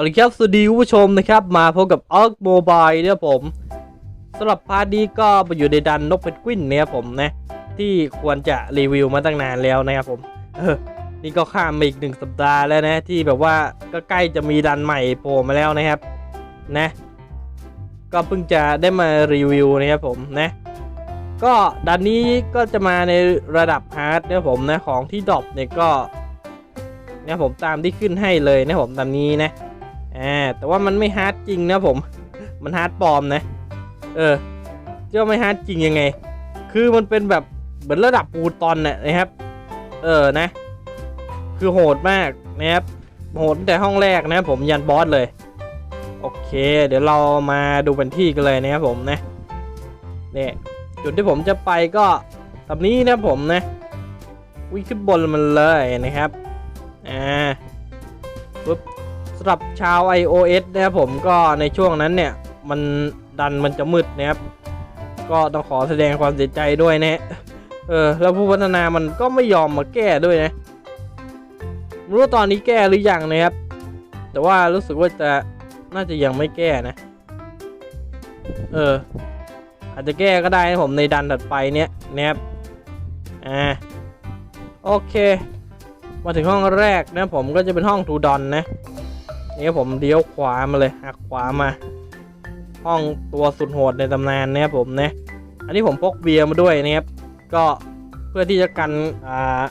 เอาละครับสวัสดีคุณผู้ชมนะครับมาพบกับออกโมบายเนี่ยผมสำหรับพาร์ทนี้ก็มาอยู่ในดันนกเพนกวินเนี่ยผมนะที่ควรจะรีวิวมาตั้งนานแล้วนะครับผมเออนี่ก็ข้ามมาอีกหนึ่งสัปดาห์แล้วนะที่แบบว่าก็ใกล้จะมีดันใหม่โผล่มาแล้วนะครับนะ ก็เพิ่งจะได้มารีวิวนะครับผมนะก็ดันนี้ก็จะมาในระดับฮาร์ดนะครับผมนะของที่ดรอปเนี่ยก็เนี่ยผมตามที่ขึ้นให้เลยนะผมตามนี้นะ อ่าแต่ว่ามันไม่ฮาร์ดจริงนะผม มันฮาร์ดปลอมนะ เออเจ้าไม่ฮาร์ดจริงยังไง คือมันเป็นแบบเหมือนระดับปูตอนน่ะนะครับ เออนะ คือโหดมากนะครับโหดแต่ห้องแรกนะผมยันบอสเลย โอเค เดี๋ยวเรามาดูเป็นที่กันเลยนะครับผมนะเนี่ยจุดที่ผมจะไปก็ตำนี้นะผมนะ วิ่งขึ้นบนมันเลยนะครับ อ่า สำหรับชาว iOS นะครับผมก็ในช่วงนั้นเนี่ยมันดันมันจะมืดนะครับก็ต้องขอแสดงความเสียใจด้วยนะเออแล้วผู้พัฒนามันก็ไม่ยอมมาแก้ด้วยนะไม่รู้ตอนนี้แก้หรือยังนะครับ แต่ว่ารู้สึกว่าจะน่าจะยังไม่แก้นะ เออ อาจจะแก้ก็ได้นะผมในดันถัดไปเนี้ยนะครับอ่าโอเค มาถึงห้องแรกนะผมก็จะเป็นห้องทูดอนนะ นี่ผมเลี้ยวขวามาเลยหักขวามา ห้องตัวสุดโหดในตำนานนะครับผมนะอันนี้ผมพกเบียร์มาด้วยนะครับก็เพื่อที่จะกันอ่า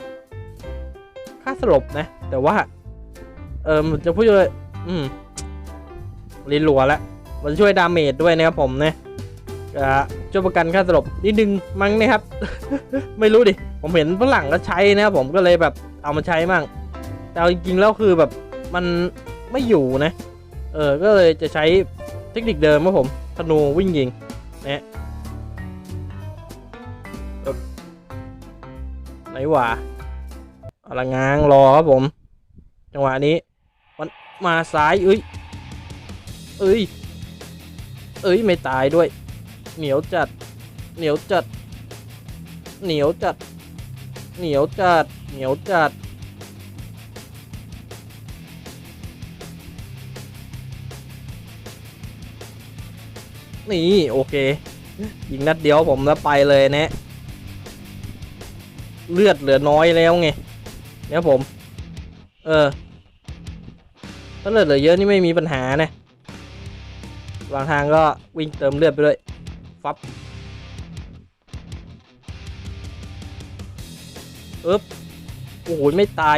ค่าสลบนะ แต่ว่า เออมันจะพูดเลยอืมลินหลัวแล้วมันช่วยดาเมจด้วยนะครับผมนะอ่าช่วยประกันค่าสลบนิดนึงมั้งนะครับ ไม่รู้ดิ ผมเห็นฝรั่งก็ใช้นะครับผมก็เลยแบบเอามาใช้มั่งแต่จริงๆแล้วคือแบบมัน ไม่อยู่นะ เออ ก็เลยจะใช้เทคนิคเดิมครับผม ธนูวิ่งยิงนะไหนวะอละง้างรอครับผม จังหวะนี้ มันมาซ้ายเอ้ย เอ้ย เอ้ย ไม่ตายด้วย เหนียวจัด เหนียวจัด เหนียวจัด เหนียวจัด เหนียวจัด นี่โอเค ยิงนัดเดียวผมแล้วไปเลยนะ เลือดเหลือน้อยแล้วไงเนี่ยผม เออถ้าเลือดเหลือเยอะนี่ไม่มีปัญหานะบางทางก็วิ่งเติมเลือดไปเลยฟับอึ๊บโอ้โหไม่ตาย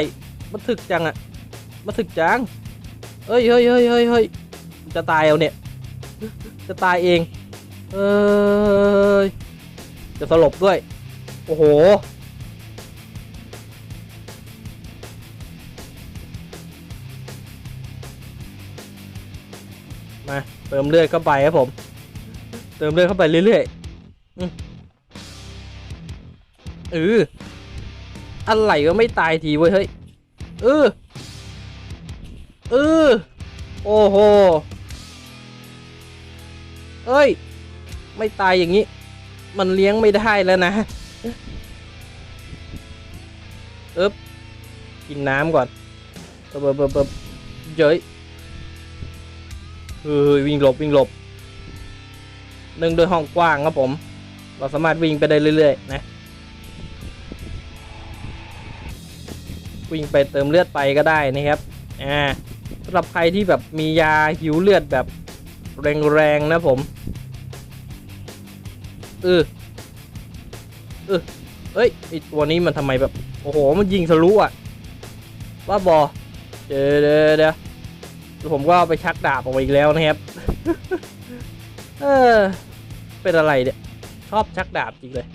มันถึกจังอะมันถึกจังเอ้ยเฮ้ยเฮ้ยเฮ้ยเฮ้ยจะตายเอาเนี่ย จะตายเอง เอ้ยจะสลบด้วย โอ้โห มา เติมเลือดเข้าไปครับผม เติมเลือดเข้าไปเรื่อยๆอืมเอออะไรก็ไม่ตายทีเว้ยเฮ้ย เออ เออ โอ้โห เอ้ย ไม่ตายอย่างนี้ มันเลี้ยงไม่ได้แล้วนะเอ๊บกินน้ำก่อนเบบเบบเบบเย้ยเฮ้ยวิ่งหลบวิ่งหลบเนื่องด้วยห้องกว้างครับผม เราสามารถวิ่งไปได้เรื่อยๆนะ วิ่งไปเติมเลือดไปก็ได้นะครับ อ่าสำหรับใครที่แบบมียาหิวเลือดแบบ แรงๆนะผมเออเออเอ้ยไอตัวนี้มันทำไมแบบ โอ้โห มันยิงทะลุอะว่าบอเดี๋ยวเดี๋ยวผมก็ไปชักดาบออกมาอีกแล้วนะครับ เออ เป็นอะไรเนี่ย ชอบชักดาบจริงเลย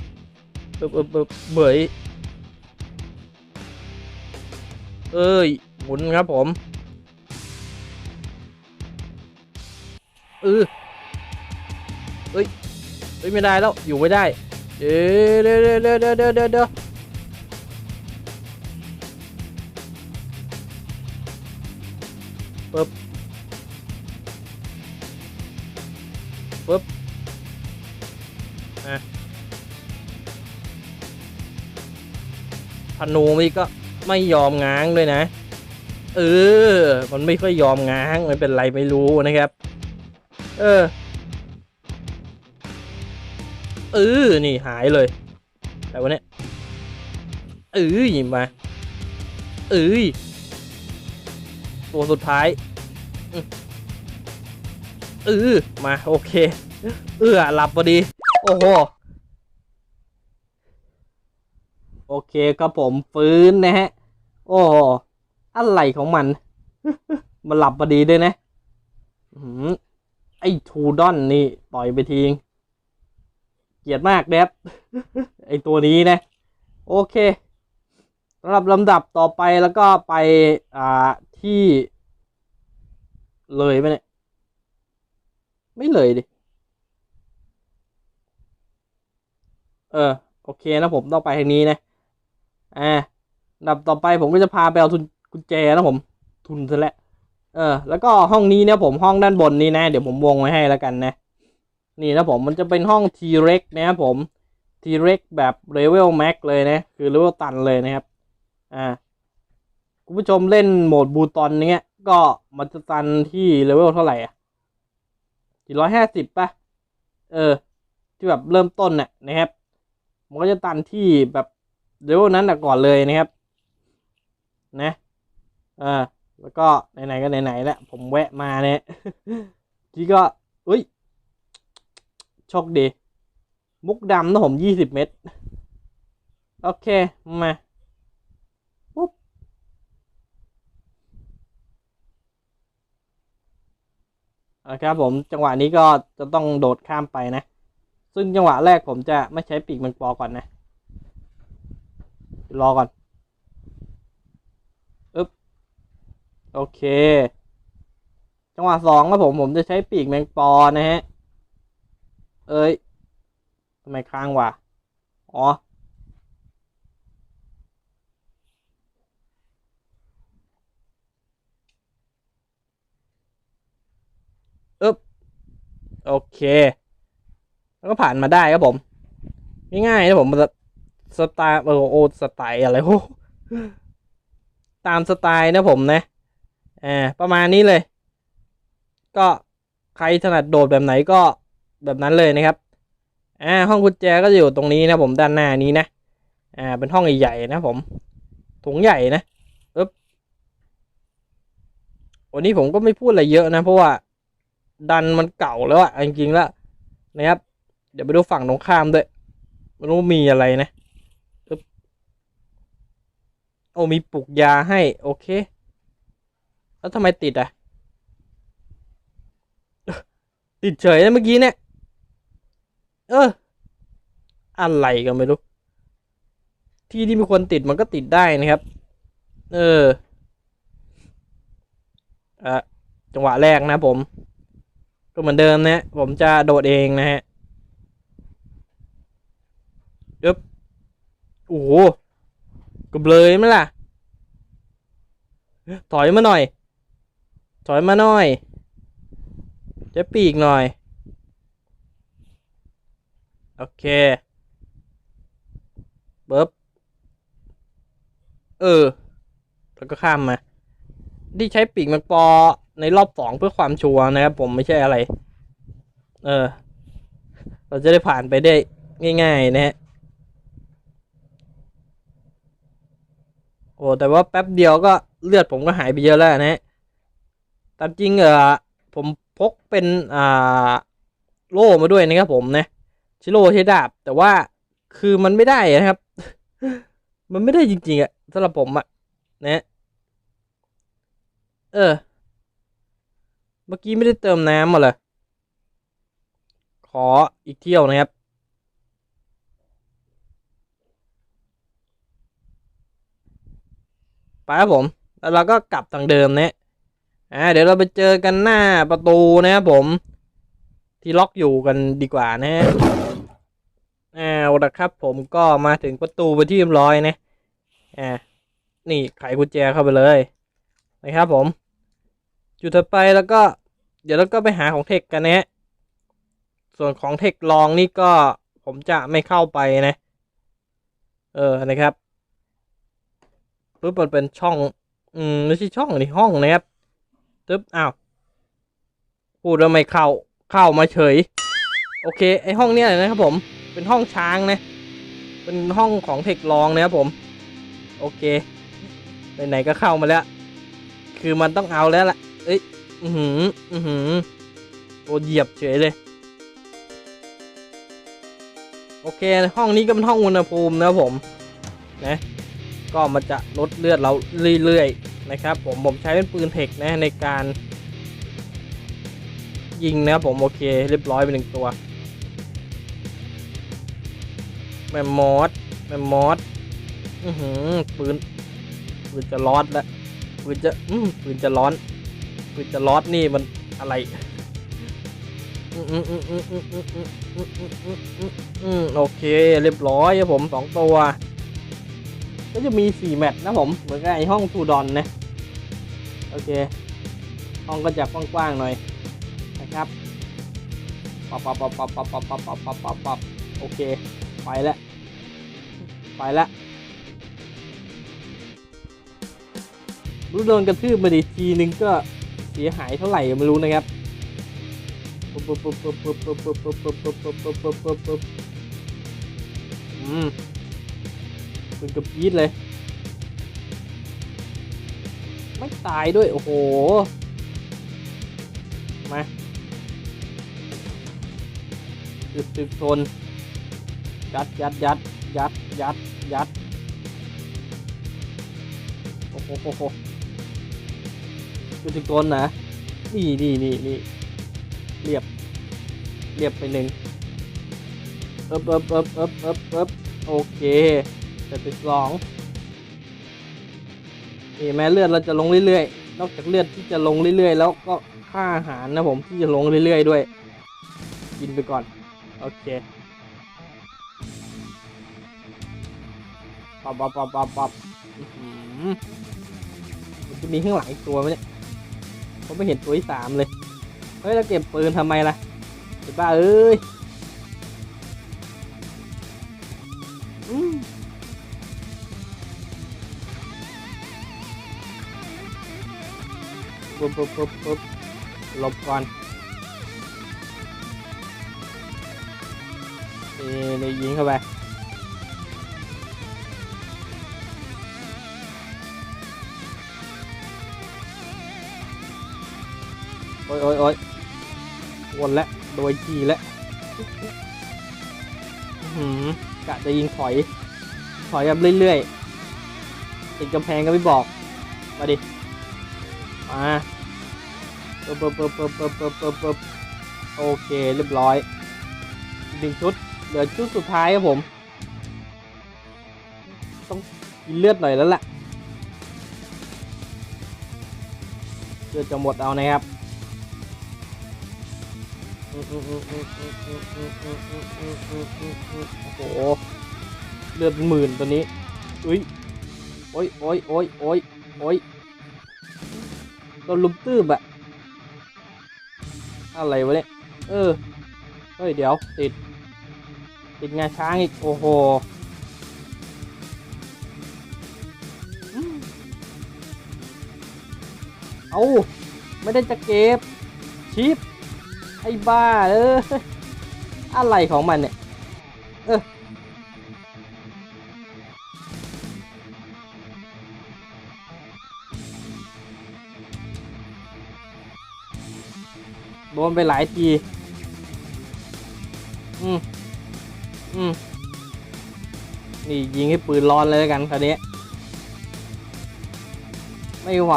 เบบเบบเบบเบยเอ้ยหมุนครับผม เออเอ้ยเอ้ยไม่ได้แล้วอยู่ไม่ได้เดี๋ยวเดี๋ยวเดี๋ยวเดี๋ยวเดี๋ยวเดี๋ยวเดี๋ยวปึ๊บปึ๊บอะธนูนี่ก็ไม่ยอมง้างด้วยนะ เออ มันไม่ค่อยยอมง้างไม่เป็นไรไม่รู้นะครับ เออ เออ นี่หายเลยแต่วันนี้เอ้ยมาเอ้ยตัวสุดท้ายอืมเออมา โอเค เอื้อหลับพอดี โอ้โห โอเคครับผมฟื้นนะฮะ โอ้โหอะไรของมัน มันหลับพอดีด้วยนะ อื้อหือไอ้ทูดอนนี่ต่อยไปทิ้งเกลียดมากแดบไอ้ตัวนี้นะ โอเคสำหรับลำดับต่อไปแล้วก็ไปอ่าที่เลยไหมเนี่ย ไม่เลยดิ เออ โอเคนะผมต้องไปทางนี้นะอ่าลำดับต่อไปผมก็จะพาไปเอาทุนกุญแจนะผม ทุนซะแล้ว เออ แล้วก็ห้องนี้เนี่ยผมห้องด้านบนนี้นะ เดี๋ยวผมวงไว้ให้แล้วกันนะ นี่นะผมมันจะเป็นห้อง T-Rex นะครับผม T-Rex แบบเลเวลแม็กเลยนะ คือเลเวลตันเลยนะครับ อ่า คุณผู้ชมเล่นโหมดบูตอนเนี้ย ก็มันจะตันที่เลเวลเท่าไหร่อะกี่ร้อยห้าสิบป่ะ เออ ที่แบบเริ่มต้นน่ะนะครับ มันก็จะตันที่แบบเลเวลนั้นก่อนเลยนะครับ นะ อ่า แล้วก็ไหนๆก็ไหนๆแล้วผมแวะมาเนี่ยทีก็อุ้ยโชคดี มุกดำนะผมยี่สิบเม็ดโอเค มาปุ๊บอะครับผมจังหวะนี้ก็จะต้องโดดข้ามไปนะ ซึ่งจังหวะแรกผมจะไม่ใช้ปีกแมงปอก่อนนะ รอก่อนอึ๊บ โอเค จังหวะสองครับผมผมจะใช้ปีกแมงปอนะฮะ เอ้ยทำไมค้างวะอ๋ออึ๊บโอเค แล้วก็ผ่านมาได้ครับผม ง่ายๆนะผมสไตล์โอ้โอสไตล์อะไรโอ้ตามสไตล์นะผมนะ อ่าประมาณนี้เลย ก็ใครถนัดโดดแบบไหนก็แบบนั้นเลยนะครับอ่าห้องกุญแจก็จะอยู่ตรงนี้นะผมด้านหน้านี้นะอ่าเป็นห้องใหญ่ๆนะผมถุงใหญ่นะอึ๊บวันนี้ผมก็ไม่พูดอะไรเยอะนะ เพราะว่าดันมันเก่าแล้วอะจริงๆแล้วนะครับ เดี๋ยวไปดูฝั่งตรงข้ามด้วยไม่รู้มีอะไรนะอึ๊บโอ้มีปลุกยาให้ โอเค แล้วทำไมติดอะ ติดเฉยนะเมื่อกี้เนี่ย เออ อะไรกันไม่รู้ ที่ที่มีคนติดมันก็ติดได้นะครับ เอออะจังหวะแรกนะผม ก็เหมือนเดิมนะผมจะโดดเองนะฮะยึบโอ้โหก็เลยไหมล่ะ ถอยมาหน่อย ถอยมาหน่อย จะปีกหน่อย โอเคเบิบเออ แล้วก็ข้ามมา ที่ใช้ปีกมันปอในรอบสองเพื่อความชัวร์นะครับผมไม่ใช่อะไร เออ เราจะได้ผ่านไปได้ง่ายๆนะฮะโอ้แต่ว่าแป๊บเดียวก็เลือดผมก็หายไปเยอะแล้วนะฮะ ตามจริงเออผมพกเป็นอ่าโล่มาด้วยนะครับผมนะชิโร่ใช้ดาบ แต่ว่าคือมันไม่ได้นะครับ มันไม่ได้จริงๆอะสำหรับผมอะนะเออ เมื่อกี้ไม่ได้เติมน้ำมาเลยขออีกเที่ยวนะครับไปครับผม แล้วเราก็กลับทางเดิมนะ อ่าเดี๋ยวเราไปเจอกันหน้าประตูนะครับผม ที่ล็อกอยู่กันดีกว่านะฮะอ่าเอาละครับ ผมก็มาถึงประตูไปที่เรียบร้อยนะอ่านี่ไขกุญแจเข้าไปเลยนะครับผม จุดถัดไปแล้วก็ เดี๋ยวเราก็ไปหาของเทคกันนะฮะส่วนของเทคลองนี่ก็ผมจะไม่เข้าไปนะ เออนะครับปุ๊บมันเป็นช่อง อืมไม่ใช่ช่องนี่ห้องนะครับ ตึ๊บอ้าวพูดแล้วไม่เข้าเข้ามาเฉย โอเค ไอห้องเนี้ยนะครับผม เป็นห้องช้างนะ เป็นห้องของเทคลองนะครับผม โอเคไหนๆก็เข้ามาแล้ว คือมันต้องเอาแล้วล่ะ เอ้ย อือหือ อือหือโดนเหยียบเฉยเลย โอเค ห้องนี้ก็เป็นห้องอุณหภูมินะครับผม นะ ก็มันจะลดเลือดเราเรื่อยๆ นะครับผมผมใช้เป็นปืนเทคนะในการ ยิงนะผมโอเคเรียบร้อยไปหนึ่งตัวแมมมอสแมมมอสอือหือปืนปืนจะร้อนละปืนจะอือปืนจะร้อนปืนจะร้อนนี่มันอะไรโอเคเรียบร้อยครับผมสองตัว ก็จะมีสี่แมตช์นะผม เหมือนกับไอห้องทูดอนนะ โอเค ห้องก็จะกว้างๆหน่อยนะครับปับปับปับปับปับปับปับปับปับปับปับโอเค ไปแล้ว ไปแล้วรู้โดนกระทืบมาดิทีนึงก็เสียหายเท่าไหร่ไม่รู้นะครับปุ๊บปุ๊บปุ๊บปุ๊บปุ๊บปุ๊บปุ๊บปุ๊บปุ๊บปุ๊บปุ๊บปุ๊บปุ๊บปุ๊บอืม คุณกับพีดเลย ไม่ตายด้วย โอ้โห มาตึกตึกทนยัดยัดยัดยัดยัดยัด โอ้โหโอ้โหตึกตึกทนนะ นี่นี่นี่นี่เรียบ เรียบไปหนึ่งเอิบเอิบเอิบเอิบเอิบเอิบโอเค แต่ตึกสองนี่แม้เลือดเราจะลงเรื่อยๆ นอกจากเลือดที่จะลงเรื่อยๆ แล้วก็ค่าอาหารนะผมที่จะลงเรื่อยๆด้วย กินไปก่อน โอเคปับปับปับปับปับมันจะมีข้างหลังอีกตัวไหมเนี่ยผมไม่เห็นตัวที่สามเลย เฮ้ยเราเก็บปืนทำไมล่ะไอ้บ้าเอ้ย ปุ๊บปุ๊บปุ๊บปุ๊บลบก่อนนี่นี่ยิงเข้าไปโอ้ยโอ้ยโอ้ยวนแล้วโดยทีแล้วอื้อหือกะจะยิงถอย ถอยแบบเรื่อยๆติดกำแพงก็ไม่บอก มาดิ มาปึ๊บปึ๊บปึ๊บปึ๊บปึ๊บปึ๊บปึ๊บปึ๊บโอเคเรียบร้อยหนึ่งชุด เหลือชุดสุดท้ายครับผม ต้องกินเลือดหน่อยแล้วล่ะเลือดจะหมดเอานะครับโอ้โหเลือดหมื่นตัวนี้ อุ้ยโอ้ยโอ้ยโอ้ยโอ้ยโอ้ย โดนลุมตื้บอะอะไรวะเนี่ย เออ เฮ้ย เดี๋ยว ติด ติดงาช้างอีก โอ้โหอืมเอาไม่ได้จะเก็บชิปไอ้บ้าเอออะไรของมันเนี่ย นไปหลายที อืม อืม นี่ยิงให้ปืนร้อนเลยแล้วกันคราวนี้ ไม่ไหว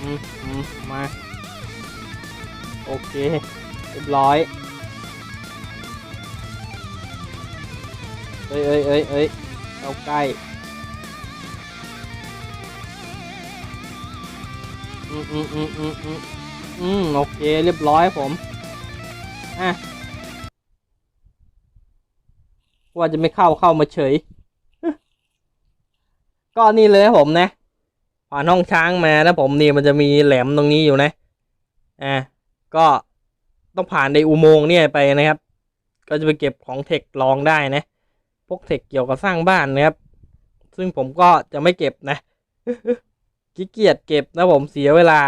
อืม อืม มา โอเค เรียบร้อยเอ้ยเอ้ยเอ้ยเอ้ยเอาใกล้ อืมอืมอืมอืมอืมอืมโอเค เรียบร้อยผม อะ ว่าจะไม่เข้าเข้ามาเฉย ก็นี่เลยนะผมนะ ผ่านห้องช้างมาแล้วผมนี่มันจะมีแหลมตรงนี้อยู่นะ อ่าก็ต้องผ่านในอุโมงค์เนี่ยไปนะครับ ก็จะไปเก็บของเทคลองได้นะ พวกเทคเกี่ยวกับสร้างบ้านนะครับ ซึ่งผมก็จะไม่เก็บนะ ขี้เกียจเก็บนะผมเสียเวลา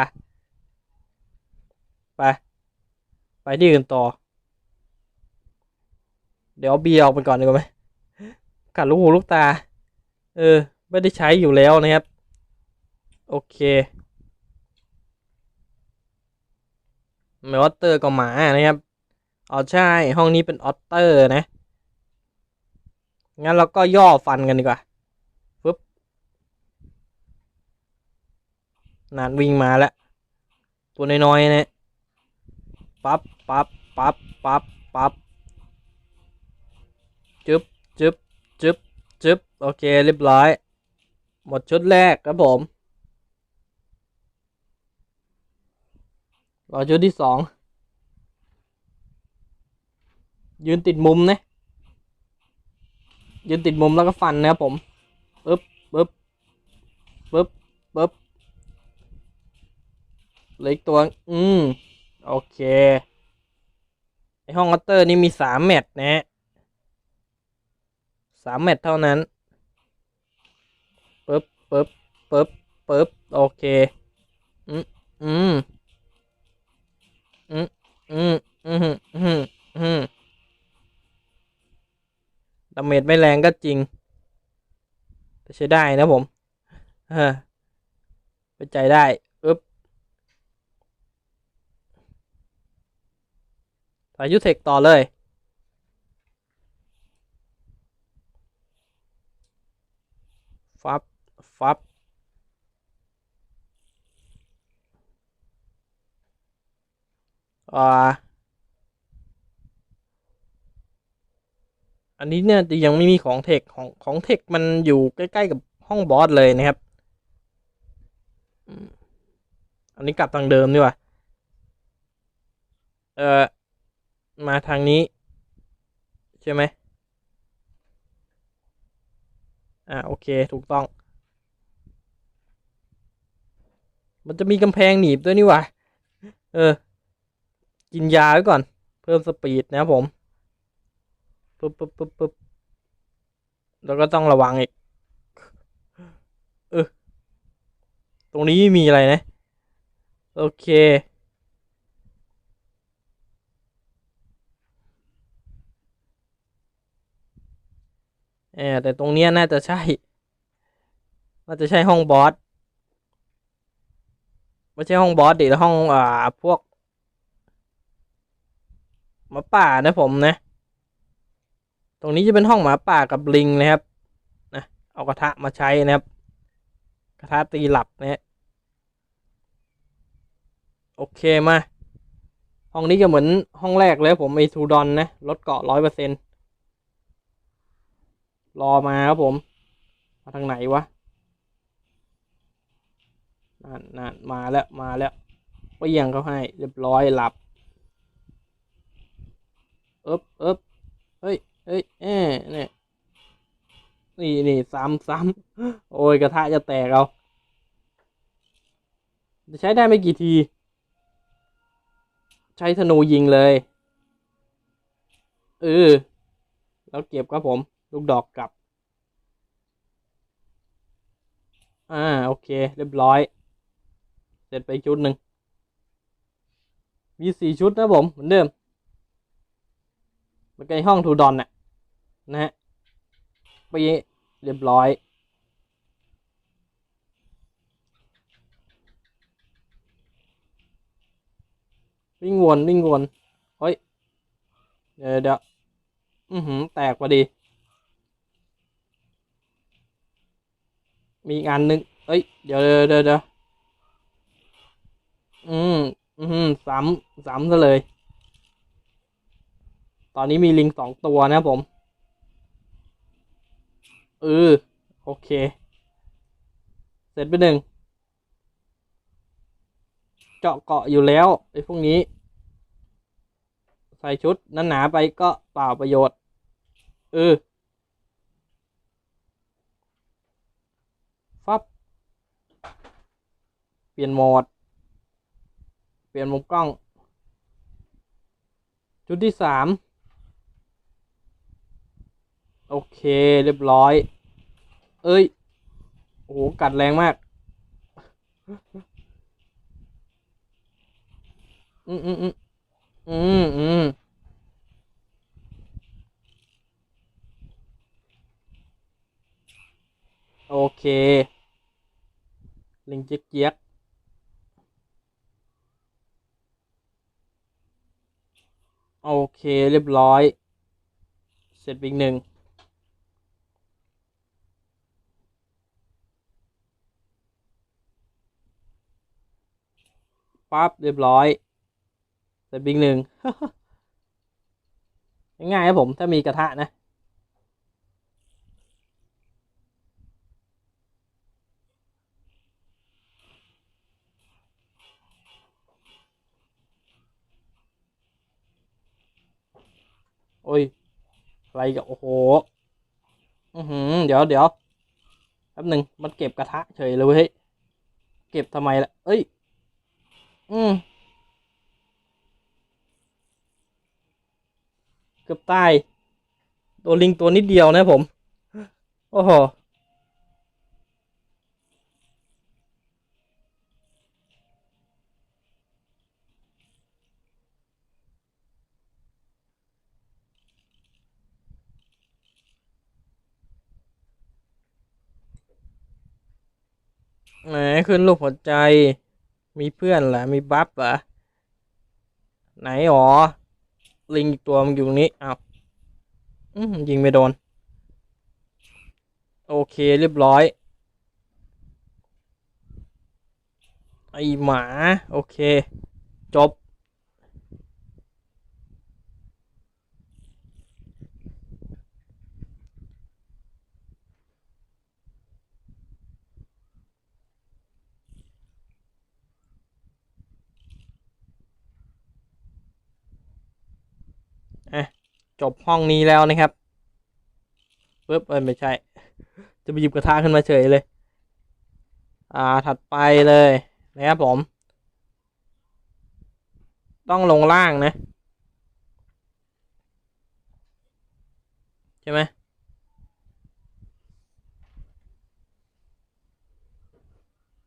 ไป ไปที่อื่นต่อ เดี๋ยวเบียร์ออกไปก่อนดีกว่าไหมกัดลูกหูลูกตา เออ ไม่ได้ใช้อยู่แล้วนะครับ โอเคไม่ออตเตอร์ก็หมานะครับอ๋อใช่ห้องนี้เป็นออตเตอร์นะ งั้นเราก็ย่อฟันกันดีกว่าฟึบ นานวิ่งมาแล้ว ตัวน้อยๆเนี่ยปั๊บปั๊บปั๊บปั๊บปั๊บจึ๊บจึ๊บจึ๊บจึ๊บโอเคเรียบร้อย หมดชุดแรกครับผมรอชุดที่สองยืนติดมุมนะยืนติดมุมแล้วก็ฟันนะครับผมปึ๊บปึ๊บปึ๊บปึ๊บ เหลืออีกตัว อืม โอเค ในห้องอัตเตอร์นี่มีสามแมตช์นะฮะสามแมตช์เท่านั้นปึ๊บปึ๊บปึ๊บปึ๊บโอเค อืมอืมอืมอืมอืมอืมอืมดาเมจไม่แรงก็จริง แต่ใช้ได้นะผม เออไปใจได้อึ๊บ สายยุทธเทคต่อเลย ฟับ ฟับ อ่า อันนี้เนี่ยจะยังไม่มีของเทคของของเทคมันอยู่ใกล้ ๆ กับห้องบอสเลยนะครับ อันนี้กลับทางเดิมดีกว่า เอ่อ มาทางนี้ ใช่ไหมอ่าโอเคถูกต้อง มันจะมีกำแพงหนีบด้วยนี่ว่าเออ กินยาไว้ก่อน เพิ่มสปีดนะผมปึ๊บปึ๊บปึ๊บปึ๊บแล้วก็ต้องระวังอีก เออ ตรงนี้มีอะไรนะ โอเค เออแต่ตรงเนี้ยน่าจะใช่ น่าจะใช่ห้องบอส ไม่ใช่ห้องบอสดิแล้วห้องอ่าพวกหมาป่านะผมนะ ตรงนี้จะเป็นห้องหมาป่ากับลิงนะครับ นะ เอากระทะมาใช้นะครับ กระทะตีหลับนะฮะโอเคมา ห้องนี้ก็เหมือนห้องแรกเลยผมไอทูดอนนะ ลดเกาะร้อยเปอร์เซ็นต์ รอมาครับผม มาทางไหนวะนั่นนั่นมาแล้วมาแล้วเปรี้ยงเขาให้ เรียบร้อยหลับเอ๊บเอ๊บเฮ้ยเฮ้ยเอ๊เนี่ยนี่นี่ซ้ำซ้ำโอ้ยกระทะจะแตกเอาจะใช้ได้ไม่กี่ที ใช้ธนูยิงเลยเออแล้วเก็บครับผม ลูกดอกกลับ อ่า โอเค เรียบร้อย เสร็จไปชุดหนึ่ง มีสี่ชุดนะผมเหมือนเดิมมันก็ในห้องทูดอนน่ะ นะฮะไปเรียบร้อยวิ่งวนวิ่งวน เฮ้ย เดี๋ยวเดี๋ยวอือหือ แตกพอดี มีอีกอันหนึ่งเอ้ยเดี๋ยวเดี๋ยวเดี๋ยวเดี๋ยวอืม อืมสามสามซะเลย ตอนนี้มีลิงสองตัวนะผม เออ โอเค เสร็จไปหนึ่ง เจาะเกาะอยู่แล้วไอ้พวกนี้ ใส่ชุดนั้นหนาไปก็เปล่าประโยชน์ เออ ฟับ เปลี่ยนโหมด เปลี่ยนมุมกล้อง ชุดที่สามโอเคเรียบร้อย เอ้ย โอ้โห กัดแรงมาก อืมอืมอืมอืมอืมโอเค ลิงเจ๊กเจี๊ยก โอเคเรียบร้อย เสร็จปอีกหนึ่งปั๊บเรียบร้อยเสร็จปอีกหนึ่งง่ายๆครับผมถ้ามีกระทะนะ โอ้ยอะไรกับโอ้โหอือหือเดี๋ยวเดี๋ยวแป๊บหนึ่งมันเก็บกระทะเฉยเลยเว้ยเก็บทำไมล่ะ เอ้ย อืมเกือบตาย ตัวลิงตัวนิดเดียวนะผม โอ้โห ไหนขึ้นรูปหัวใจ มีเพื่อนเหรอ มีบัฟเหรอ ไหนหรอ ลิงตัวมันอยู่ตรงนี้อ้าวอืมยิงไม่โดน โอเคเรียบร้อย ไอหมา โอเค จบ จบห้องนี้แล้วนะครับปึ๊บเอ้ยไม่ใช่ จะไปหยิบกระทะขึ้นมาเฉยเลย อ่าถัดไปเลยนะครับผม ต้องลงล่างนะ ใช่ไหม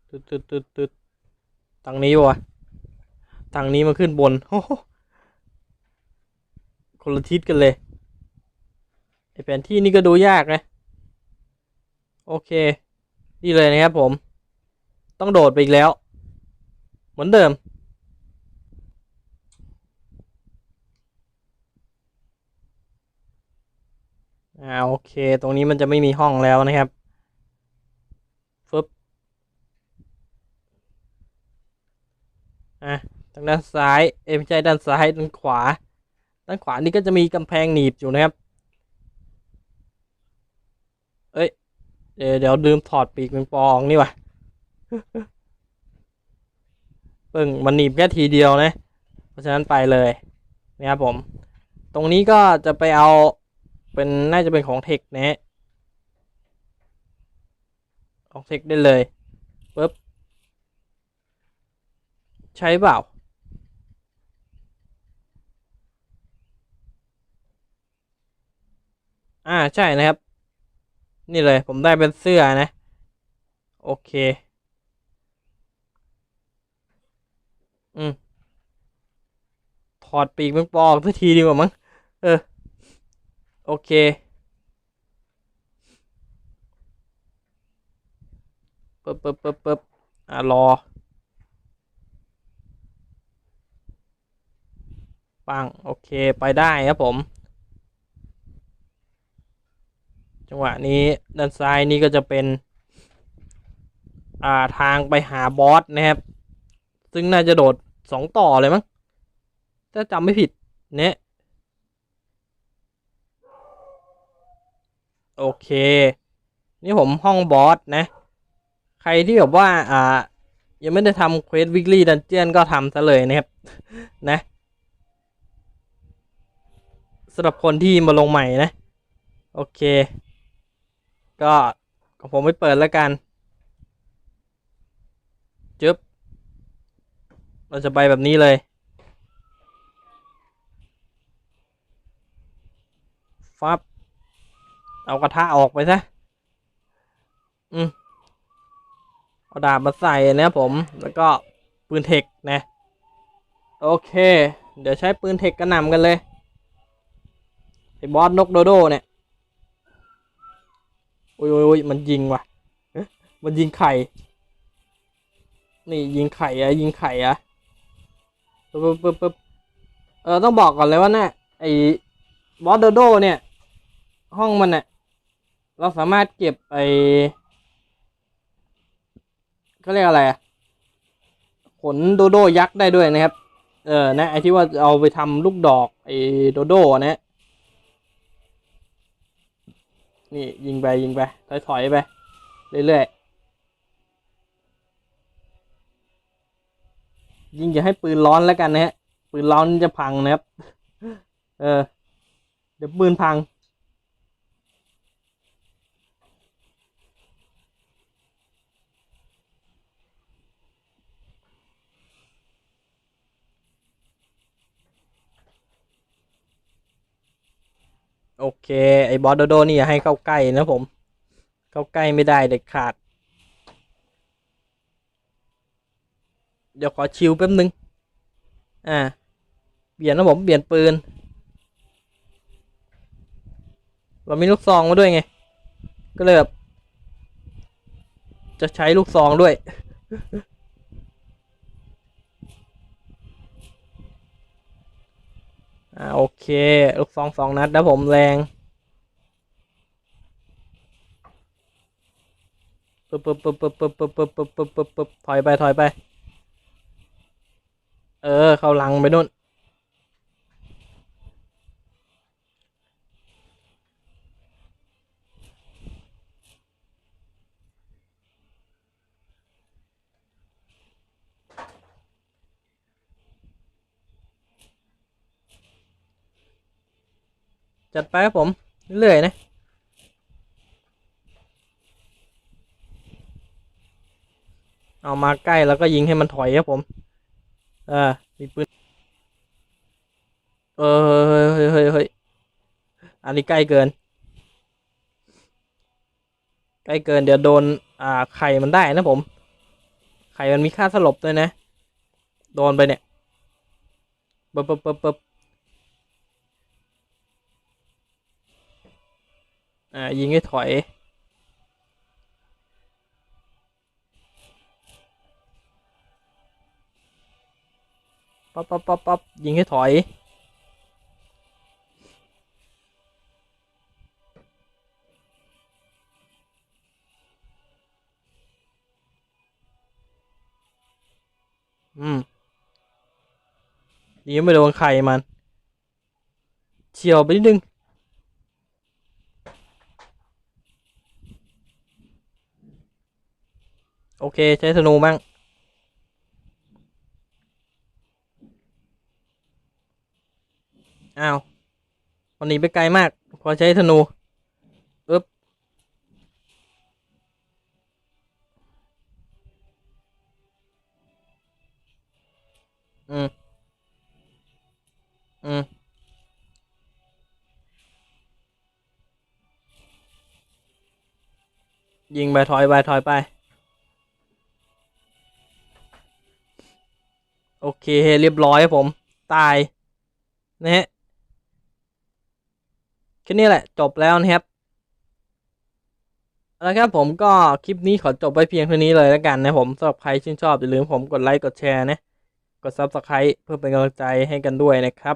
ตึ๊ดตึ๊ดตึดตึดทางนี้วะทางนี้มาขึ้นบนโอ้โห คนละทิศกันเลยไอแผนที่นี่ก็ดูยากนะ โอเค นี่เลยนะครับผม ต้องโดดไปอีกแล้ว เหมือนเดิม อ่า โอเค ตรงนี้มันจะไม่มีห้องแล้วนะครับฟึบอะ ทางด้านซ้าย เอ้ยไม่ใช่ด้านซ้ายด้านขวา ด้านขวานี่ก็จะมีกำแพงหนีบอยู่นะครับ เอ้ย เดี๋ยวเดี๋ยวลืมถอดปีกแมงปองนี่ว่ะเพิ่งมันหนีบแค่ทีเดียวนะ เพราะฉะนั้นไปเลยนะครับผม ตรงนี้ก็จะไปเอาเป็นน่าจะเป็นของเทคนะของเทคได้เลยปึ๊บใช้เปล่า อ่าใช่นะครับ นี่เลยผมได้เป็นเสื้อนะ โอเค อืมถอดปีกมันปอกสักทีดีกว่ามั้งเออ โอเคปึ๊บปึ๊บปึ๊บปึ๊บอ่ารอ ปัง โอเค ไปได้ครับผม จังหวะนี้ด้านซ้ายนี้ก็จะเป็น อ่าทางไปหาบอสนะครับ ซึ่งน่าจะโดดสองต่อเลยมั้งถ้าจำไม่ผิดเนี่ยโอเค นี่ผมห้องบอสนะ ใครที่แบบว่า อ่า ยังไม่ได้ทำเควสวิกลี่ดันเจียนก็ทำซะเลยนะครับ นะสำหรับคนที่มาลงใหม่นะ โอเค ก็ของผมไม่เปิดแล้วกัน จึ๊บ เราจะไปแบบนี้เลยฟับ เอากระทะออกไปซะ อืม เอาดาบมาใส่นะผม แล้วก็ปืนเทคนะ โอเค เดี๋ยวใช้ปืนเทคกระหน่ำกันเลยไอ้บอสนกโดโดเนี่ย โอ้ยโอ้ยอยมันยิงว่ะ มันยิงไข่ นี่ยิงไข่อะยิงไข่อะปึ๊บปึ๊บปึ๊บเออต้องบอกก่อนเลยว่าเนี่ยไอ้บอสโดโดเนี่ย ห้องมันเนี่ยเราสามารถเก็บไอ้เขาเรียกอะไรอะขนโดโดยักษ์ได้ด้วยนะครับ เออนะไอ้ที่ว่าเอาไปทำลูกดอกไอ้โดโดนะ นี่ยิงไปยิงไปถอยถอยไป เรื่อยๆ ยิงอย่าให้ปืนร้อนแล้วกันนะฮะ ปืนร้อนจะพังนะครับ เออ เดี๋ยวปืนพัง โอเค ไอ้บอสโดโดนี่อย่าให้เข้าใกล้นะผม เข้าใกล้ไม่ได้เด็ดขาด เดี๋ยวขอชิวแป๊บนึง อ่า เปลี่ยนนะผม เปลี่ยนปืน เรามีลูกซองมาด้วยไง ก็เลยแบบจะใช้ลูกซองด้วย อ่าโอเค ลูกซองสองนัดนะผมแรงปึ๊บปึ๊บปึ๊บปึ๊บปึ๊บปึ๊บปึ๊บปึ๊บปึ๊บปึ๊บปึ๊บถอยไปถอยไป เออ เข้าหลังไปนู่น จัดไปครับผม เรื่อยๆนะเอามาใกล้แล้วก็ยิงให้มันถอยครับผม เออ มีปืน เออเฮ้ยเฮ้ยเฮ้ยเฮ้ยอันนี้ใกล้เกิน ใกล้เกินเดี๋ยวโดน อ่า ไข่มันได้นะผม ไข่มันมีค่าสลบด้วยนะ โดนไปเนี่ย ปึ๊บปึ๊บปึ๊บ อ่ายิงให้ถอย ปั๊บปั๊บปั๊บปั๊บยิงให้ถอยอืมยิงไม่โดนไข่มัน เฉียวไปนิดนึง โอเค ใช้ธนูบ้างอ้าววันนี้ไปไกลมาก พอใช้ธนูอึ๊บอืม อืมยิงไปถอยไปถอยไป โอเคเรียบร้อยครับผม ตาย นะฮะแค่นี้แหละจบแล้วนะครับเอาละครับผมก็คลิปนี้ขอจบไว้เพียงเท่านี้เลยแล้วกันนะผมสำหรับใครชื่นชอบอย่าลืมผมกดไลค์กดแชร์นะกด Subscribe เพื่อเป็นกำลังใจให้กันด้วยนะครับ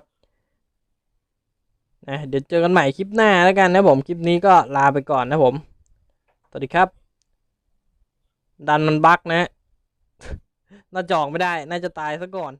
นะเดี๋ยวเจอกันใหม่คลิปหน้าแล้วกันนะผมคลิปนี้ก็ลาไปก่อนนะผม สวัสดีครับ ดันมันบักนะ น่าจองไม่ได้ น่าจะตายซะก่อน